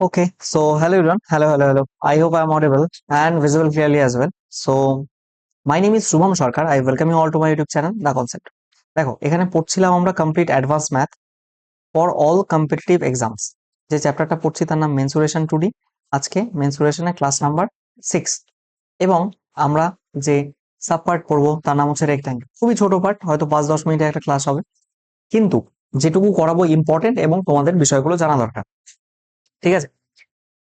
Okay, so hello everyone. Hello, hello, hello. I hope I am audible and visible clearly as well. So, my name is Shubham Sarkar. I welcome you all to my YouTube channel, The Concept. দেখো এখানে পড়ছিলাম আমরা complete advance math for all competitive exams যে চ্যাপ্টারটা পড়ছি তার নাম menstruation two D আজকে মেন্সুরেশনের ক্লাস নাম্বার সিক্স এবং আমরা যে সাব পার্ট পড়ব তার নাম হচ্ছে রেক্ট্যাঙ্গেল খুবই ছোট পার্ট হয়তো পাঁচ দশ মিনিটে একটা ক্লাস হবে কিন্তু যেটুকু করাবো ইম্পর্টেন্ট এবং তোমাদের বিষয়গুলো জানা দরকার ঠিক আছে?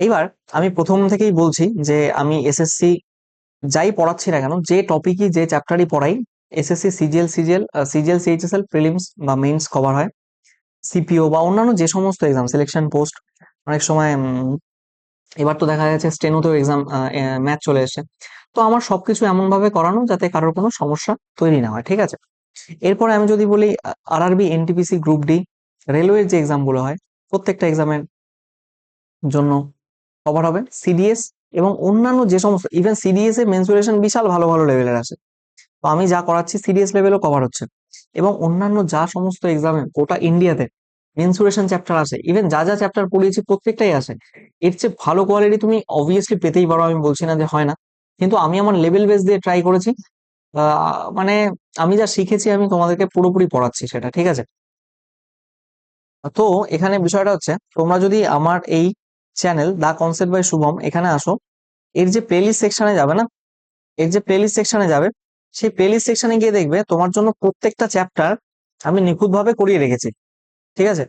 এইবার আমি প্রথম থেকেই বলছি যে আমি এসএসসি যাই পড়াচ্ছি না কেন, যে টপিকই যে চ্যাপ্টারই পড়াই SSC CGL CGL CGL CHSL prelims বা মেইনস কভার হয়। সিপিও বা অন্যান্য যে সমস্ত এক্সাম সিলেকশন পোস্ট অনেক সময় এবার তো দেখা যাচ্ছে স্টেনোতেও এক্সাম ম্যাথ চলে এসেছে। তো আমার সবকিছু এমন ভাবে করানো যাতে কারোর কোনো সমস্যা তৈরি না হয়, ঠিক আছে? এরপরে আমি যদি বলি আরআরবি এনটিপিসি গ্রুপ ডি রেলওয়ের যে এক্সামগুলো হয়, প্রত্যেকটা এক্সামের জন্য কভার হবে। সিডিএস এবং অন্যান্য যে সমস্ত ইভেন সিডিএস এর মেন্সুরেশন বিশাল ভালো ভালো লেভেলের আছে। তো আমি যা করাচ্ছি সিডিএস লেভেলও কভার হচ্ছে। এবং অন্যান্য যা সমস্ত এক্সামে গোটা ইন্ডিয়াতে মেন্সুরেশন চ্যাপ্টার আছে। ইভেন যা যা চ্যাপ্টার পড়িয়েছি, প্রত্যেকটাই আছে। এর চেয়ে ভালো কোয়ালিটি তুমি অবভিয়াসলি পেতেই পারো, আমি বলছি না যে হয় না। কিন্তু আমি আমার লেভেল বেস দিয়ে ট্রাই করেছি। মানে আমি যা শিখেছি, আমি তোমাদেরকে পুরোপুরি পড়াচ্ছি সেটা, ঠিক আছে? তো এখানে বিষয়টা হচ্ছে, তোমরা যদি আমার এই channel the concept by Shubham এখানে আসো। এর যে প্লেলিস্ট সেকশনে যাবে না, এর যে প্লেলিস্ট সেকশনে যাবে, সেই প্লেলিস্ট সেকশনে গিয়ে দেখবে তোমার জন্য প্রত্যেকটা চ্যাপ্টার আমি নিখুঁতভাবে করিয়ে রেখেছি। ঠিক আছে?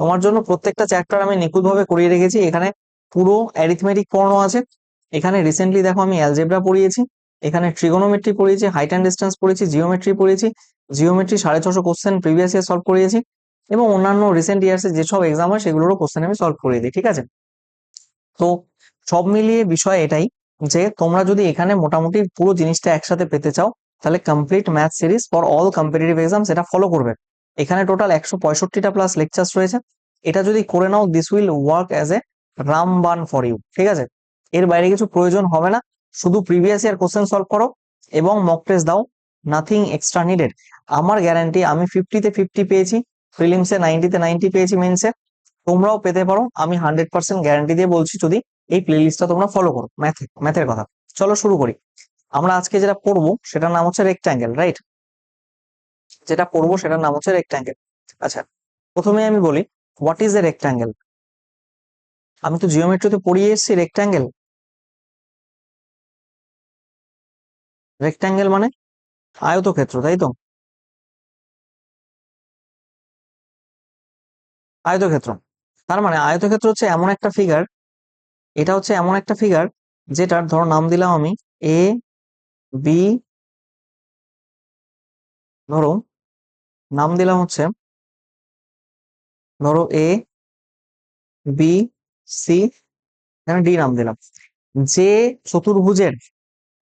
তোমার জন্য প্রত্যেকটা চ্যাপ্টার আমি নিখুঁতভাবে করিয়ে রেখেছি। এখানে পুরো অ্যারিথমেটিক পড়ানো আছে। এখানে রিসেন্টলি দেখো আমি অ্যালজেব্রা পড়িয়েছি। এখানে ট্রিগোনোমেট্রি পড়িয়েছি হাইট অ্যান্ড ডিস্টেন্স পড়িয়েছি জিওমেট্রি পড়িয়েছি জিওমেট্রি সাড়ে ছশো কোশ্চেন প্রিভিয়াস ইয়ার সলভ করিয়েছি এবং অন্যান্য রিসেন্ট ইয়ার্সে যেসব এক্সাম হয়, সেগুলোরও কোশ্চেন আমি সলভ করিয়ে দিই। ঠিক আছে? তো সব মিলিয়ে বিষয় এটাই যে তোমরা যদি এখানে মোটামুটি পুরো জিনিসটা একসাথে পেতে চাও, তাহলে complete math series for all competitive exam সেটা ফলো করবে। এখানে টোটাল একশো পঁয়ষট্টিটা প্লাস লেকচার্স রয়েছে। এটা যদি করে নাও this will work as a ramban for you ঠিক আছে? এর বাইরে কিছু প্রয়োজন হবে না, শুধু প্রিভিয়াস ইয়ার কোশ্চেন সলভ করো এবং মক টেস্ট দাও নাথিং এক্সট্রা নিডেড আমার গ্যারান্টি আমি ফিফটিতে ফিফটি পেয়েছি প্রিলিমসে নাইনটিতে নাইনটি পেয়েছি মেন্সে তোমরাও পেতে পারো। আমি হান্ড্রেড পার্সেন্ট গ্যারান্টি দিয়ে বলছি, যদি এই প্লেলিস্টটা তোমরা ফলো করো ম্যাথে ম্যাথের কথা। চলো শুরু করি। আমরা আজকে যেটা পড়ব, সেটার নাম হচ্ছে রেক্ট্যাঙ্গেল রাইট যেটা পড়ব, সেটার নাম হচ্ছে রেক্ট্যাঙ্গেল আচ্ছা প্রথমে আমি বলি হোয়াট ইজ এ রেক্ট্যাঙ্গেল আমি তো জিওমেট্রিতে পড়িয়ে এসেছি রেক্ট্যাঙ্গেল রেক্ট্যাঙ্গেল মানে আয়তক্ষেত্র, তাই তো? আয়তক্ষেত্র। তার মানে আয়তক্ষেত্র হচ্ছে এমন একটা ফিগার এটা হচ্ছে এমন একটা ফিগার যেটার ধরো নাম দিলাম আমি এ বি ধরো নাম দিলাম হচ্ছে, ধরো এ বি সি এখানে ডি নাম দিলাম। যে চতুর্ভুজের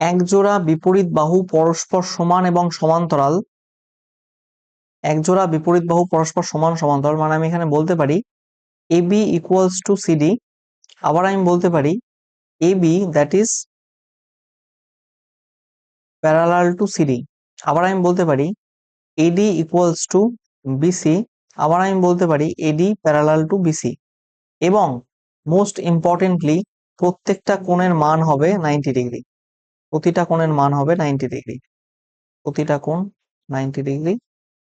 একজোড়া বিপরীত বাহু পরস্পর সমান এবং সমান্তরাল, একজোড়া বিপরীত বাহু পরস্পর সমান সমান্তরাল মানে আমি এখানে বলতে পারি A B equals to CD আবার আমি বলতে পারি A B that is parallel to CD আবার আমি বলতে পারি এডি ইকুয়ালস টু বিসি আবার আমি বলতে পারি এডি প্যারালাল টু বিসি এবং মোস্ট ইম্পর্টেন্টলি প্রত্যেকটা কোণের মান হবে নাইনটি ডিগ্রি প্রতিটা কোণের মান হবে নাইনটি ডিগ্রি প্রতিটা কোণ নাইনটি ডিগ্রি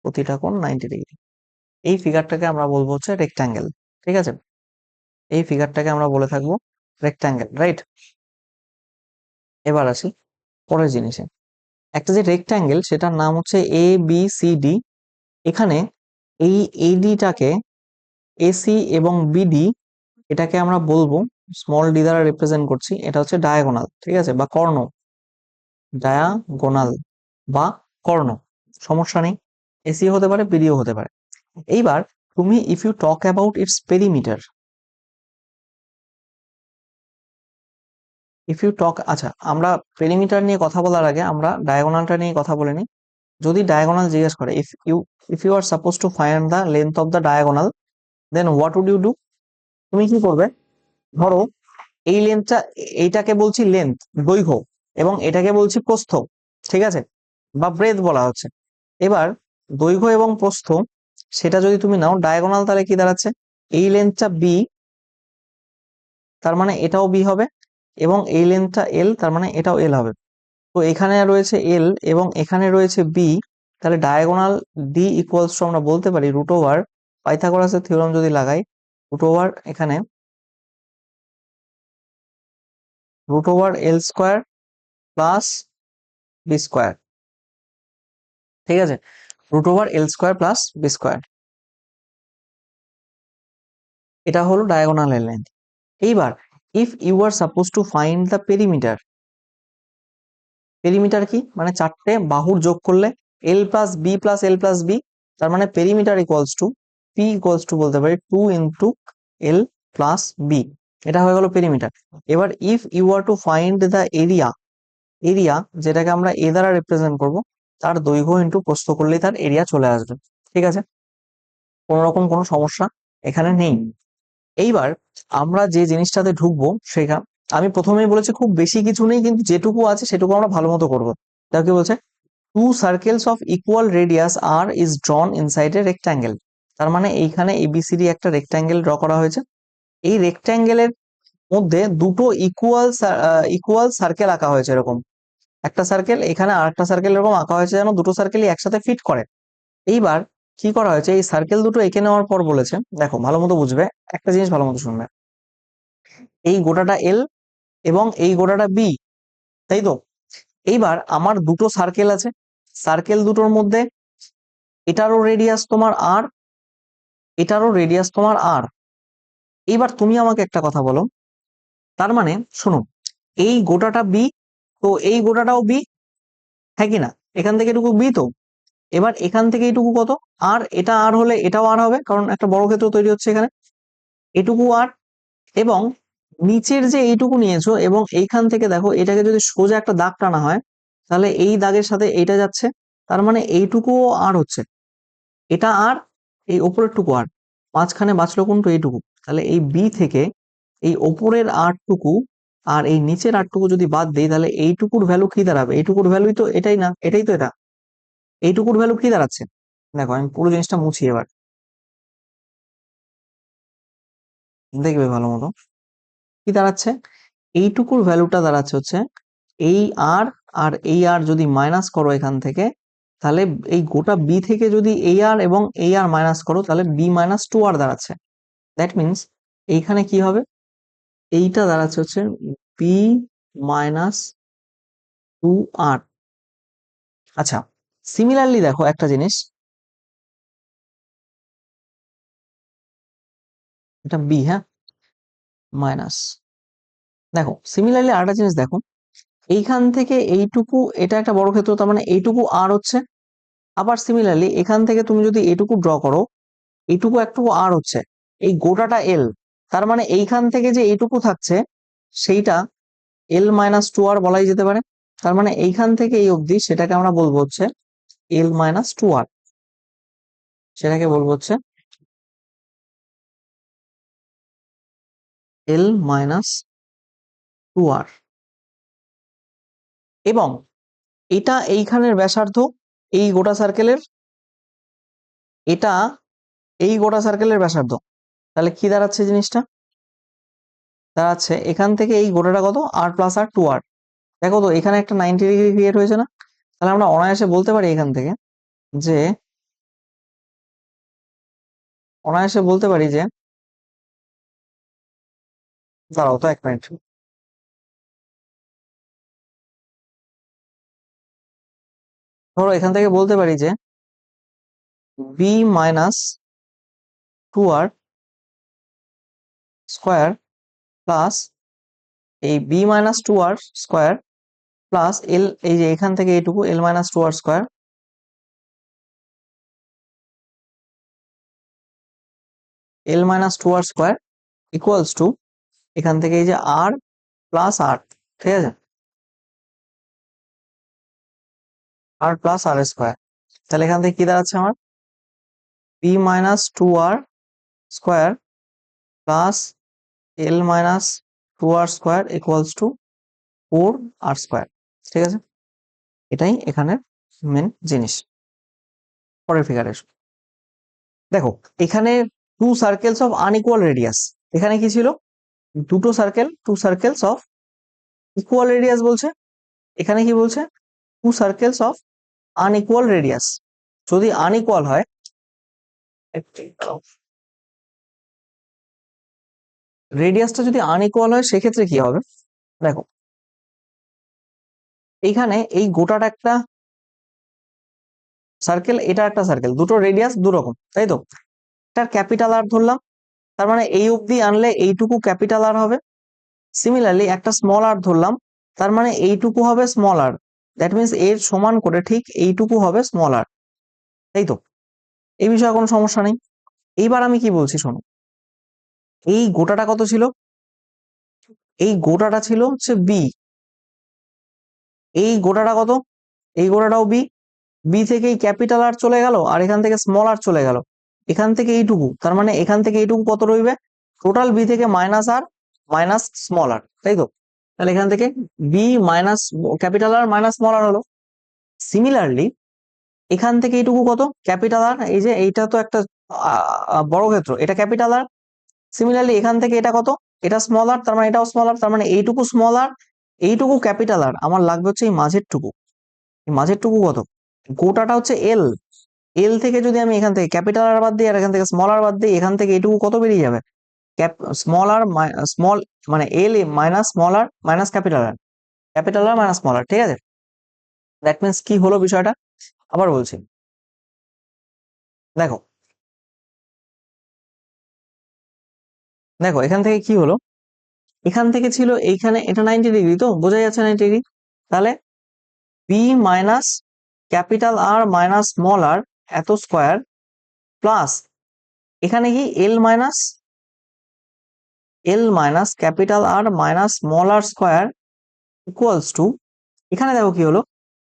প্রতিটা কোণ নাইনটি ডিগ্রি এই ফিগারটাকে আমরা বলব হচ্ছে রেক্ট্যাঙ্গেল ঠিক আছে? এই ফিগারটাকে আমরা বলে থাকব রেক্ট্যাঙ্গেল রাইট এবার আসি পরের জিনিসে। একটা যে রেক্ট্যাঙ্গেল সেটার নাম হচ্ছে এ বি সি ডি এখানে এই এডিটাকে এসি এবং বিডি এটাকে আমরা বলব স্মল ডি দ্বারা রিপ্রেজেন্ট করছি। এটা হচ্ছে ডায়াগোনাল ঠিক আছে? বা কর্ণ। ডায়াগোনাল বা কর্ণ। সমস্যা নেই। এসি হতে পারে বিডিও হতে পারে। এইবার তুমি if you talk about its perimeter if you talk আচ্ছা আমরা পেরিমিটার নিয়ে কথা বলার আগে আমরা ডায়াগোনালটা নিয়ে কথা বলে নিই। যদি ডায়াগোনাল জিজ্ঞেস করে if you if you are suppose to find the length of the diagonal then what would you do তুমি কি করবে? ধরো, এই লেন্থটা এইটাকে বলছি লেন্থ দৈর্ঘ্য, এবং এটাকে বলছি প্রস্থ, ঠিক আছে? বা ব্রেথ বলা হচ্ছে। এবার দৈর্ঘ্য এবং প্রস্থ সেটা যদি তুমি নাও ডায়াগোনাল তাহলে কি দাঁড়াচ্ছে? এই লেন্থটা বি তার মানে এটাও বি হবে এবং এই লেন্থটা এল তার মানে এটাও এল হবে। তো এখানে রয়েছে এল এবং এখানে রয়েছে বি তাহলে ডায়াগোনাল ডি ইকুয়ালস টু আমরা বলতে পারি রুট ওভার পাইথাগোরাসের থিওরাম যদি লাগাই রুট ওভার এখানে root over L square plus B square ঠিক আছে? Root over L square plus B square এটা হলো ডায়াগোনাল এর লেন্থ এইবার if you are suppose to find the perimeter perimeter কি? মানে চারটে বাহুর যোগ করলে L plus B plus L plus B তার মানে perimeter equals to P equals to বলতে পারি two into L plus B এটা হয়ে গেল পেরিমিটার এবার if you are to find the area area যেটাকে আমরা এ দ্বারা রিপ্রেজেন্ট করব তার দৈর্ঘ্য ইন্টু প্রস্থ করলেই তার এরিয়া চলে আসবে। ঠিক আছে? কোনো রকম কোনো সমস্যা এখানে নেই। এইবার আমরা যে জিনিসটাতে ঢুকবো সেটা আমি প্রথমেই বলেছি খুব বেশি কিছু নেই, কিন্তু যেটুকু আছে সেটুকু আমরা ভালো মতো করব। তার কি বলছে? Two circles of equal radius are is drawn inside a rectangle তার মানে এইখানে এবিসিডি একটা রেক্ট্যাঙ্গেল ড্র করা হয়েছে। এই রেক্ট্যাঙ্গেলের মধ্যে দুটো ইকুয়াল ইকুয়াল সার্কেল আঁকা হয়েছে এরকম। একটা সার্কেল এখানে আর একটা সার্কেল এরকম আঁকা হয়েছে যেন দুটো সার্কেলই একসাথে ফিট করে। এইবার কি করা হয়েছে? এই সার্কেল দুটো এঁকে নেওয়ার পর বলেছে, দেখো ভালো মতো বুঝবে, একটা জিনিস ভালো মতো শুনবে। এই গোটাটা এল এবং এই গোটাটা বি তাই তো? এইবার আমার দুটো সার্কেল আছে সার্কেল দুটোর মধ্যে এটারও রেডিয়াস তোমার আর এটারও রেডিয়াস তোমার আর এইবার তুমি আমাকে একটা কথা বলো, তার মানে শোনো, এই গোটাটা বি তো এই গোটাটাও বি হ্যাঁ কি না? এখান থেকে এটুকু বি তো। এবার এখান থেকে এইটুকু কত? আর এটা আর হলে এটাও আর হবে, কারণ একটা বড় ক্ষেত্র তৈরি হচ্ছে এখানে। এটুকু আর এবং নিচের যে এইটুকু নিয়েছো এবং এইখান থেকে দেখো, এটাকে যদি সোজা একটা দাগ টানা হয়, তাহলে এই দাগের সাথে এইটা যাচ্ছে, তার মানে এইটুকুও আর হচ্ছে। এটা আর এই ওপরের টুকু আর মাঝখানে বাঁচলো কোনটু এইটুকু। তাহলে এই বি থেকে এই ওপরের আটটুকু আর এই নিচের আটটুকু যদি বাদ দিই, তাহলে এইটুকুর ভ্যালু কি দাঁড়াবে? এইটুকুর ভ্যালুই তো এটাই না, এটাই তো এটা। এইটুকুর ভ্যালু কি দাঁড়াচ্ছে? দেখো, আমি পুরো জিনিসটা মুছি এবার। দেখবে ভালো মতো। কি দাঁড়াচ্ছে? এইটুকুর ভ্যালুটা দাঁড়াচ্ছে হচ্ছে এই আর আর এই আর যদি মাইনাস করো এখান থেকে, তাহলে এই গোটা বি থেকে যদি এই আর এবং এই আর মাইনাস করো, তাহলে বি মাইনাস টু আর দাঁড়াচ্ছে। দ্যাট মিনস এইখানে কি হবে? এইটা দাঁড়াচ্ছে হচ্ছে বি মাইনাস টু আর আচ্ছা সিমিলারলি দেখো একটা জিনিস। এটা বি হ্যাঁ? মাইনাস দেখো সিমিলারলি আরেকটা জিনিস দেখো। এইখান থেকে এইটুকু, এটা একটা বড় ক্ষেত্র, তার মানে এইটুকু আর হচ্ছে। আবার সিমিলারলি এখান থেকে তুমি যদি এটুকু ড্র করো, এইটুকু একটুকু আর হচ্ছে। এই গোটাটা এল তার মানে এইখান থেকে যে এইটুকু থাকছে, সেইটা এল মাইনাস টু আর বলাই যেতে পারে। তার মানে এইখান থেকে এই অবধি সেটাকে আমরা বলব হচ্ছে এল মাইনাস টু আর সেটাকে বলব হচ্ছে এল মাইনাস টু আর এবং এটা এইখানের ব্যাসার্ধ এই গোটা সার্কেলের এটা এই গোটা সার্কেলের ব্যাসার্ধ। তাহলে কি দাঁড়াচ্ছে জিনিসটা? দাঁড়াচ্ছে, এখান থেকে এই গোটাটা কত? আর প্লাস আর টু আর দেখো তো, এখানে একটা নাইনটি ডিগ্রি ক্রিয়েট হয়েছে না? তাহলে আমরা অনায়াসে বলতে পারি এখান থেকে যে, অনায়াসে বলতে পারি যে, দাঁড়াও তো এক মিনিট ধরো এখান থেকে বলতে পারি যে B minus two R square plus এই B minus two R square plus L এই যে এখান থেকে এইটুকু L minus two R square L minus two R square equals to এখান থেকে এই যে আর প্লাস আর ঠিক আছে? আর প্লাস আর স্কোয়ার তাহলে এখান থেকে কি দাঁড়াচ্ছে আমার? P minus two R square plus L minus two R square equals to four R square ঠিক আছে? এটাই এখানের মেন জিনিস। পরের ফিগারে দেখো, এখানে two circles of unequal radius এখানে কি ছিল? দুটো circle two circles of equal radius বলছে। এখানে কি বলছে? Two circles of unequal radius যদি আনইকুয়াল হয় রেডিয়াসটা যদি আনইকুয়াল হয়, সেক্ষেত্রে কি হবে? দেখো এইখানে এই গোটাটা একটা সার্কেল এটা একটা সার্কেল দুটো রেডিয়াস দু রকম তাই তো? একটা ক্যাপিটাল আর ধরলাম, তার মানে এই অবধি আনলে এইটুকু ক্যাপিটাল আর হবে। সিমিলারলি একটা স্মল আর ধরলাম, তার মানে এইটুকু হবে স্মল আর দ্যাট মিনস এর সমান করে ঠিক এইটুকু হবে স্মল আর তাই তো? এই বিষয়ে কোনো সমস্যা নেই। এইবার আমি কি বলছি শোনো এই গোটাটা কত ছিল? এই গোটাটা ছিল হচ্ছে বি এই গোটাটা কত? এই গোটাটাও বি বি থেকে এই ক্যাপিটাল আর চলে গেল আর এখান থেকে স্মল আর চলে গেল। এখান থেকে এইটুকু, তার মানে এখান থেকে এইটুকু কত রইবে? টোটাল বি থেকে minus R minus small R তাই তো? তাহলে এখান থেকে B minus capital R minus small R হলো। সিমিলারলি এখান থেকে এইটুকু কত? ক্যাপিটাল আর এই যে এইটা তো একটা বড় ক্ষেত্র। এটা ক্যাপিটাল আর সিমিলারলি এখান থেকে এটা কত? এটা স্মল আর তার মানে এটাও স্মল আর তার মানে এইটুকু স্মল আর এইটুকু ক্যাপিটাল আর আমার লাগবে হচ্ছে এই মাঝের টুকু এই মাঝের টুকু কত? গোটাটা হচ্ছে এল এল থেকে যদি আমি এখান থেকে ক্যাপিটাল আর বাদ দিই আর এখান থেকে স্মল আর বাদ দিই, এখান থেকে এইটুকু কত বেরিয়ে যাবে? স্মল আর স্মল মানে L A minus small R minus capital R capital R minus small R ঠিক আছে? দ্যাট মিনস কি হলো বিষয়টা? আবার বলছি। দেখো দেখো, এখান থেকে কি হলো? এখান থেকে ছিল এইখানে, এটা নাইনটি ডিগ্রি তো? বোঝা যাচ্ছে নাইনটি ডিগ্রি তাহলে B minus capital R minus small R এত স্কোয়ার প্লাস এখানে কি L minus L minus capital R minus small R square equals to এখানে দেখো কি হলো?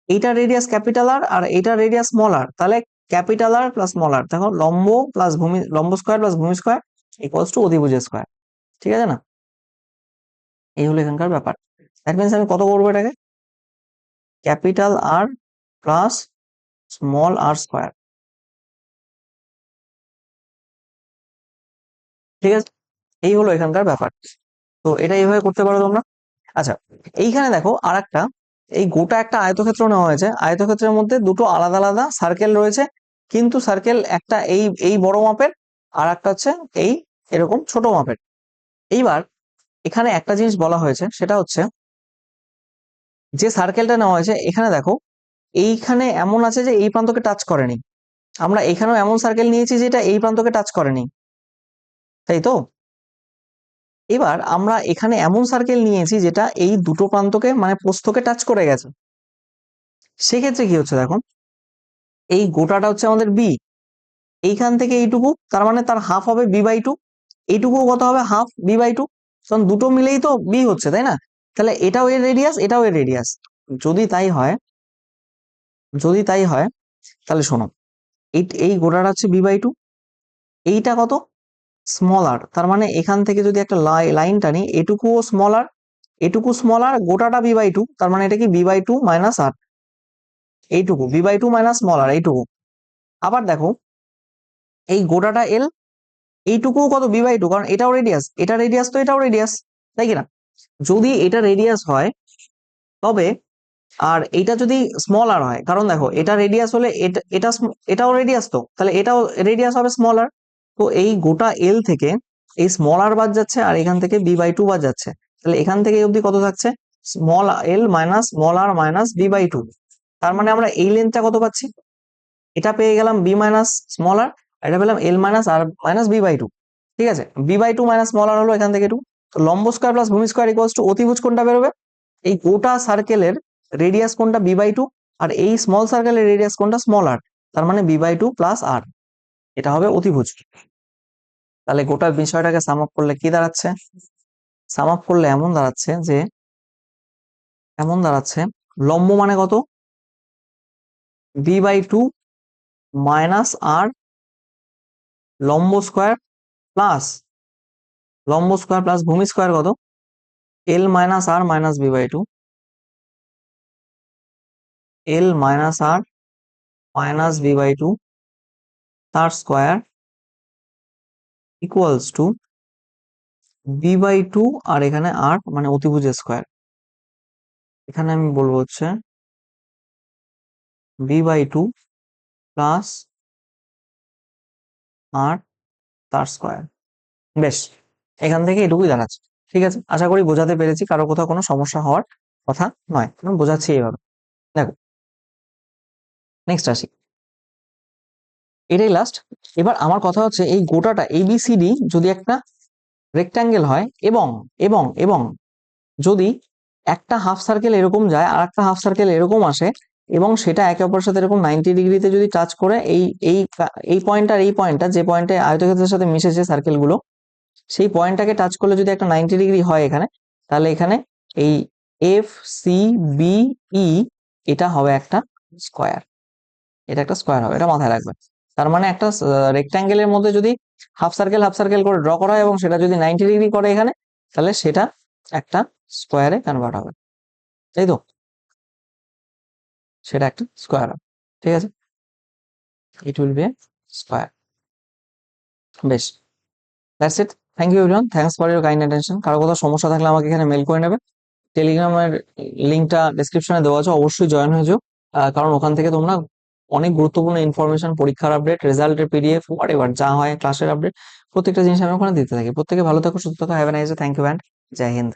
এইটা রেডিয়াস ক্যাপিটাল আর আর এইটা রেডিয়াস স্মল আর তাহলে capital R plus small R দেখো, লম্ব প্লাস ভূমি, লম্ব স্কোয়ার প্লাস ভূমি স্কোয়ার ইকুয়ালস টু অধিভুজ স্কোয়ার ঠিক আছে না? এই হলো এখানকার ব্যাপার। দ্যাট মিনস আমি কত করব এটাকে? Capital R plus small R square. ঠিক আছে? এই হলো এখানকার ব্যাপার। তো এটা এইভাবে করতে পারো তোমরা। আচ্ছা এইখানে দেখো আর একটা এই গোটা একটা আয়তক্ষেত্র নেওয়া হয়েছে। আয়তক্ষেত্রের মধ্যে দুটো আলাদা আলাদা সার্কেল রয়েছে। কিন্তু সার্কেল একটা এই এই বড় মাপের আর একটা হচ্ছে এই এরকম ছোট মাপের। এইবার এখানে একটা জিনিস বলা হয়েছে, সেটা হচ্ছে যে সার্কেলটা নেওয়া হয়েছে, এখানে দেখো এইখানে এমন আছে যে এই প্রান্তকে টাচ করেনি। আমরা এখানেও এমন সার্কেল নিয়েছি যেটা এই প্রান্তকে টাচ করেনি। তাই তো? এবার আমরা এখানে এমন সার্কেল নিয়েছি যেটা এই দুটো প্রান্তকে মানে প্রস্থকে টাচ করে গেছে। সেক্ষেত্রে কি হচ্ছে দেখো, এই গোটাটা হচ্ছে আমাদের বি এইখান থেকে এইটুকু, তার মানে তার হাফ হবে বি বাই টু এইটুকু কত হবে? হাফ বি বাই টু কারণ দুটো মিলেই তো বি হচ্ছে, তাই না? তাহলে এটাও এর রেডিয়াস এটাও এর রেডিয়াস যদি তাই হয়, যদি তাই হয়, তাহলে শোনো, এই এই গোটাটা হচ্ছে বি বাই টু এইটা কত? স্মলার তার মানে এখান থেকে যদি একটা লাইন টানি, এটুকুও স্মলার এটুকু স্মলার গোটাটা বি বাই টু তার মানে এটা কি B by two minus R এইটুকু B by two minus smaller এইটুকু। আবার দেখো এই গোটাটা এল এইটুকুও কত? বি বাই টু কারণ এটাও রেডিয়াস এটা রেডিয়াস তো এটাও রেডিয়াস তাই কি না যদি এটা রেডিয়াস হয়, তবে আর এটা যদি স্মল আর হয়, কারণ দেখো, এটা রেডিয়াস হলে এটা এটা এটাও রেডিয়াস তো, তাহলে এটাও রেডিয়াস হবে স্মল আর তো এই গোটা এল থেকে এই স্মল আর বাদ যাচ্ছে আর এখান থেকে বি বাই টু বাদ যাচ্ছে, তাহলে এখান থেকে অবধি কত থাকছে? Small L minus small R minus B by two তার মানে আমরা এই লেন্থটা কত পাচ্ছি? এটা পেয়ে গেলাম বি মাইনাস স্মল আর এটা পেলাম L minus R minus B by two ঠিক আছে? B by two minus small R হলো এখান থেকে টু তো লম্ব স্কোয়ার প্লাস ভূমি স্কোয়ার ইকুয়ালস টু অতিভুজ কোনটা বেরোবে? এই গোটা সার্কেলের রেডিয়াস কোনটা? বি বাই টু আর এই স্মল সার্কেলের রেডিয়াস কোনটা? স্মল আর তার মানে B by two plus R এটা হবে অতিভুজ। তাহলে গোটা বিষয়টাকে সাম আপ করলে কি দাঁড়াচ্ছে? সাম আপ করলে এমন দাঁড়াচ্ছে যে, এমন দাঁড়াচ্ছে, লম্ব মানে কত? B by two minus R লম্ব স্কোয়ার প্লাস লম্ব স্কোয়ার প্লাস ভূমি স্কোয়ার কত? L minus R minus B by two L minus R minus B by two তার square equals to B by two R এখানে আর মানে অতিভুজ square এখানে আমি বলব হচ্ছে B by two plus R তার স্কোয়ার। বেশ, এখান থেকে এটুকুই দাঁড়াচ্ছে ঠিক আছে? আশা করি বোঝাতে পেরেছি, কারও কোথাও কোনো সমস্যা হওয়ার কথা নয়। আমি বোঝাচ্ছি এইভাবে। দেখো নেক্সট আসি। এটাই লাস্ট এবার আমার কথা হচ্ছে, এই গোটাটা এবিসিডি যদি একটা রেক্ট্যাঙ্গেল হয় এবং এবং এবং যদি একটা হাফ সার্কেল এরকম যায় আর একটা হাফ সার্কেল এরকম আসে এবং সেটা একে অপরের সাথে এরকম নাইনটি ডিগ্রিতে যদি টাচ করে, এই এই এই পয়েন্ট আর এই পয়েন্টটা যে পয়েন্টে আয়তক্ষেত্রের সাথে মিশেছে সার্কেলগুলো সেই পয়েন্টটাকে টাচ করলে যদি একটা নাইনটি ডিগ্রি হয় এখানে, তাহলে এখানে এই এফ সি বি ই এটা হবে একটা স্কোয়ার এটা একটা স্কোয়ার হবে, এটা মাথায় রাখবেন। তার মানে একটা রেক্ট্যাঙ্গেলের মধ্যে যদি হাফ সার্কেল হাফ সার্কেল করে ড্র করা হয় এবং সেটা যদি নাইনটি ডিগ্রি করে এখানে, তাহলে সেটা একটা স্কোয়ারে কনভার্ট হবে। তাই তো? সেটা একটা স্কোয়ার হবে, ঠিক আছে? ইট উইল বি স্কোয়ার বেশ। That's it thank you everyone thanks for your kind attention কারও কোথাও সমস্যা থাকলে আমাকে এখানে মেল করে নেবে। টেলিগ্রামের লিঙ্কটা ডেসক্রিপশনে দেওয়া আছে, অবশ্যই জয়েন হয়ে যাও। কারণ ওখান থেকে তোমরা অনেক গুরুত্বপূর্ণ ইনফরমেশন পরীক্ষার আপডেট রেজাল্টের পিডিএফ হোয়াট এভার যা হয় ক্লাসের আপডেট প্রত্যেকটা জিনিস আমি ওখানে দিতে থাকি। প্রত্যেকে ভালো থাকো, সুস্থ থাকো have a nice thank you and Jai Hind